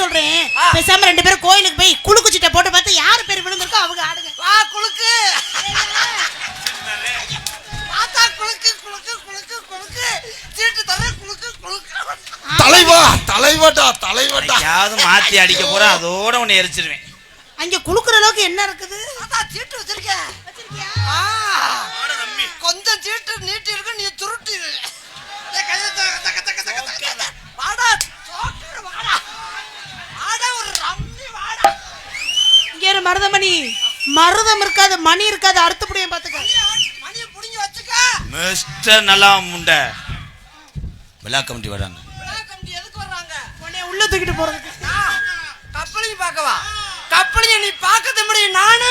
சொல்றேன். பேசாம ரெண்டு பேரும் கோயிலுக்கு போய் குலுக்கு சீட்டை போட்டு பார்த்து யார் பேர் விழுந்திருக்கோ அவங்க ஆடுங்க. வா குலுக்கு. பார்த்தா குலுக்கு குலுக்கு குலுக்கு குலுக்கு. சீட்டு தர குலுக்கு குலுக்கு. தலைவா தலைவடா தலைவடா. யாவது மாத்தி அடிக்க போற அதோட உன்னை எரிச்சிருவேன். அங்க குலுக்குற அளவுக்கு என்ன இருக்குது? அதான் சீட்டு வச்சிருக்கேன். கொஞ்சம் சீட்டு நீட்டி இருக்கு மருதமணி. மருதம் இருக்காது மணி இருக்காது அறுத்துப்படியும் பாத்துக்க மணியை புடிங்கி வச்சுக்க மிஸ்டர் நல்லா முண்டை. விழா கமிட்டி வராங்க. விழா கமிட்டி எதுக்கு வர்றாங்க? உன்னை உள்ள தூக்கிட்டு போறதுக்கு. நான் கப்பலிங்க பார்க்கவா? கப்பலிங்க நீ பார்க்கறது முடியும் நானு.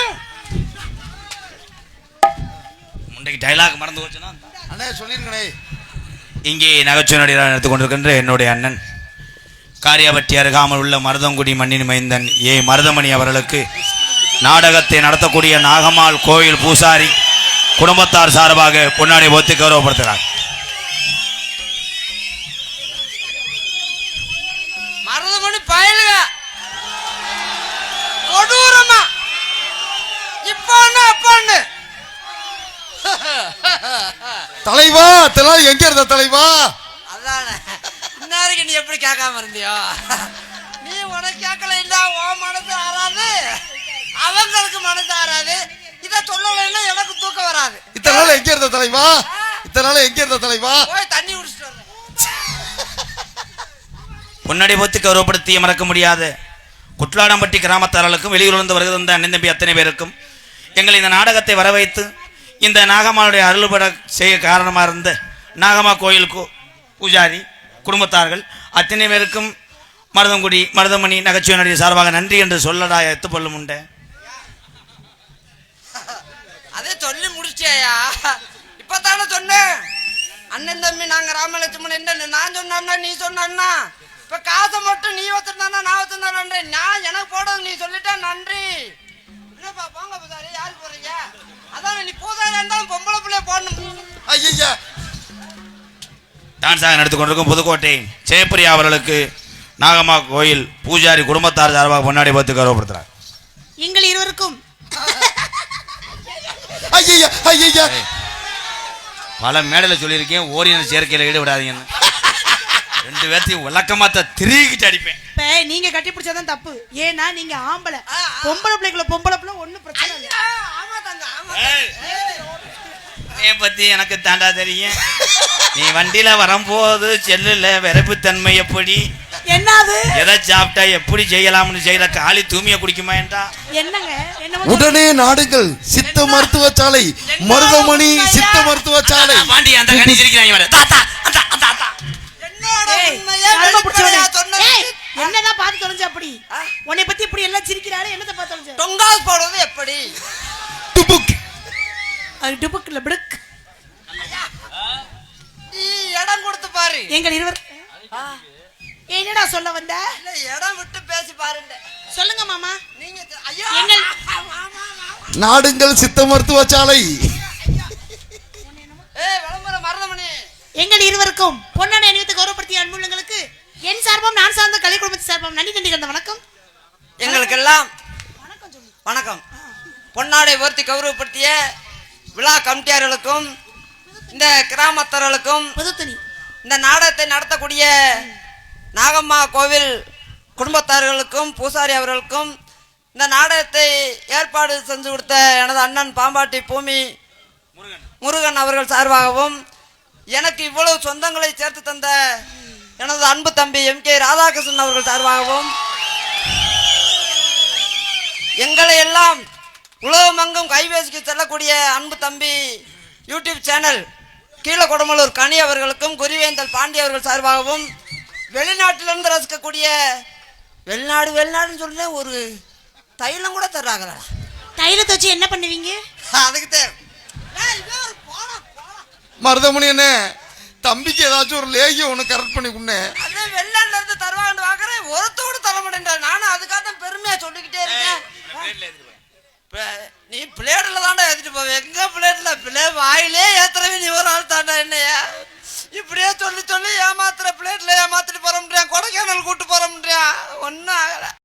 முண்டைக்கு டைலாக் மறந்து போச்சுன்னா? அண்ணே சொல்லிருங்கண்ணே. இங்கே நகைச்சுவை நடிகராக நடத்தி கொண்டிருக்கின்ற என்னுடைய அண்ணன். காரியாபட்டி அருகாமல் உள்ள மருதங்குடி மண்ணின் மைந்தன் ஏ. மருதமணி அவர்களுக்கு நாடகத்தை நடத்தக்கூடிய நாகம்மாள் கோயில் பூசாரி குடும்பத்தார் சார்பாக பொன்னாடி போத்து கௌரவப்படுத்துகிறார். மருதமணி பயலுக. கொடூரமா. இப்போ ஒண்ணு அப்போ ஒண்ணு தலைவா இதெல்லாம் எங்க இருந்த தலைவா? அதானே. இன்னாருக்கு நீ எப்படி கேட்காம இருந்தியோ? நீ உனக்கு கேட்கல இல்ல உன் மனசு ஆறாது அவங்களுக்கு மனசு ஆறாது. இதை சொல்லலைன்னா எனக்கு தூக்கம் வராது. இத்தனை நாள் எங்க இருந்த தலைவா? இத்தனை நாள் எங்க இருந்த தலைவா? போய் தண்ணி குடிச்சிட்டு வரேன். பொன்னாடி போத்து கௌரவப்படுத்திய மறக்க முடியாத. குட்லாடம்பட்டி கிராமத்தார்களுக்கும் வெளியூரிலிருந்து வருகை தந்த அண்ணன் தம்பி அத்தனை பேருக்கும் எங்கள் இந்த நாடகத்தை வர வைத்து இந்த நாகம்மாளுடைய அருள்பட செய்ய காரணமாக இருந்த நாகம்மா கோயில் கோ பூஜாரி குடும்பத்தார்கள் அத்தனை பேருக்கும் மருதங்குடி மருதமணி நகைச்சுவை நடிகர் சார்பாக நன்றி என்று சொல்லடா எத்துப்பள்ளும் உண்டை அதே சொல்லி முடிச்சியா இப்பதானே சொன்னேன். அண்ணன் தம்பி நாங்க ராமலட்சுமணன் என்ன நான் சொன்னா நீ சொன்னா இப்ப காசை மட்டும் நீ வச்சிருந்தானா நான் வச்சிருந்தானே நான் எனக்கு போடுறது நீ சொல்லிட்டா நன்றி. என்னப்பா போங்க பூசாரி யாருக்கு போறீங்க? அதான் நீ பூசாரி இருந்தாலும் பொம்பளை பிள்ளைய போடணும். ஐயா டான்ஸாக நடத்தி கொண்டிருக்கும் புதுக்கோட்டை ஜெயப்பிரியா அவர்களுக்கு நாகம்மா கோயில் பூஜாரி குடும்பத்தார் சார்பாக பொன்னாடி போத்து கௌரவப்படுத்துகிறார் எங்கள் இருவருக்கும். ஐயா ஐயா பல மேடையில் சொல்லியிருக்கேன் ஓரின சேர்க்கையில் ஈடுபடாதீங்கன்னு. ரெண்டு பேர்த்தையும் விளக்கமாத்த திருகிட்டு அடிப்பேன். இப்ப நீங்க கட்டி பிடிச்சாதான் தப்பு. ஏன்னா நீங்க ஆம்பளை. பொம்பளை பிள்ளைக்குள்ள பொம்பளை பிள்ளை ஒண்ணும் பிரச்சனை இல்லை. ஐயா, ஆமா தங்க ஆமா என் பத்தி எனக்கு தாண்டா தெரியும். நீ வண்டியில வரும்போது செல்லுல விரைப்புத்தன்மை எப்படி? என்னது? எதை சாப்பிட்டா எப்படி செய்யலாம்னு செய்யற காலி தூமிய குடிக்குமா என்றா? என்னங்க? என்ன உடனே நாடுங்கள் சித்த மருத்துவ சாலை மருதமணி சித்த மருத்துவ சாலை பாண்டி அந்த கணி சிரிக்கிறாங்க பாரு. தா, தா, அந்த, அந்த, ஏய், என்னதான் பார்த்து தொலைஞ்ச அப்படி? உன்னை பத்தி இப்படி எல்லாம் சிரிக்கிறாரு என்னத்தை பார்த்து தொலைஞ்ச? டொங்கால் போடுறது எப்படி? டுபுக். அது டுபுக்குல பிடுக். இடம் கொடுத்து பாரு. எங்கள் இருவர் என்னடா சொல்ல வந்த? இல்ல இடம் விட்டு பேசி பாருங்க. சொல்லுங்க மாமா. நீங்க ஐயோ. நாடுங்கள் சித்த மருத்துவ சாலை எங்கள் இருவருக்கும் பொன்னாடை அணிவித்து கௌரவப்படுத்திய அன்புள்ளங்களுக்கு என் சார்பம் நான் சார்ந்த கலை குடும்பத்து சார்பம் நன்றி நன்றி கந்த வணக்கம். எங்களுக்கெல்லாம் வணக்கம் பொன்னாடை உயர்த்தி கௌரவப்படுத்திய விழா கமிட்டியார்களுக்கும் இந்த கிராமத்தர்களுக்கும் இந்த நாடகத்தை நடத்தக்கூடிய நாகம்மா கோவில் குடும்பத்தார்களுக்கும் பூசாரி அவர்களுக்கும் இந்த நாடகத்தை ஏற்பாடு செஞ்சு கொடுத்த எனது அண்ணன் பாம்பாட்டி பூமி முருகன். அவர்கள் சார்பாகவும் எனக்கு இவ்வளவு சொந்தங்களை சேர்த்து தந்த எனது அன்பு தம்பி எம் கே ராதாகிருஷ்ணன் அவர்கள் சார்பாகவும் எங்களை எல்லாம் உலகமெங்கும் கைபேசிக்கு செல்லக்கூடிய அன்பு தம்பி யூடியூப் சேனல் கீழ கொடுமலூர் கனி அவர்களுக்கும் குறிவேந்தல் பாண்டி அவர்கள் சார்பாகவும் வெளிநாட்டிலிருந்து ரசிக்கக்கூடிய வெளிநாடு வெளிநாடுன்னு சொல்ல ஒரு தைலம் கூட தர்றாங்களா? தைலத்தை வச்சு என்ன பண்ணுவீங்க? அதுக்கு தேவை. மருதமணி என்ன தம்பிக்கு ஏதாச்சும் ஒரு லேகியம் ஒன்று கரெக்ட் பண்ணி கொடுனே அதே வெளிநாட்டுல இருந்து தருவாங்கன்னு வாங்குறேன் ஒருத்தோடு தர மாட்டேன் நானும் அதுக்காக தான் பெருமையா சொல்லிக்கிட்டே இருக்கேன். நீ பிளேட்ல தாண்டா ஏத்திட்டு போவ. எங்க பிளேட்ல? பிளே வாயிலே ஏத்துறவே நீ ஒரு ஆள் தாண்டா என்னையா. இப்படியே சொல்லி சொல்லி ஏமாத்துற பிளேட்ல ஏமாத்திட்டு போறோம்ன்றியா? கொடைக்கானல் கூட்டு போறோம்ன்றியா? ஒன்னும் ஆகலை.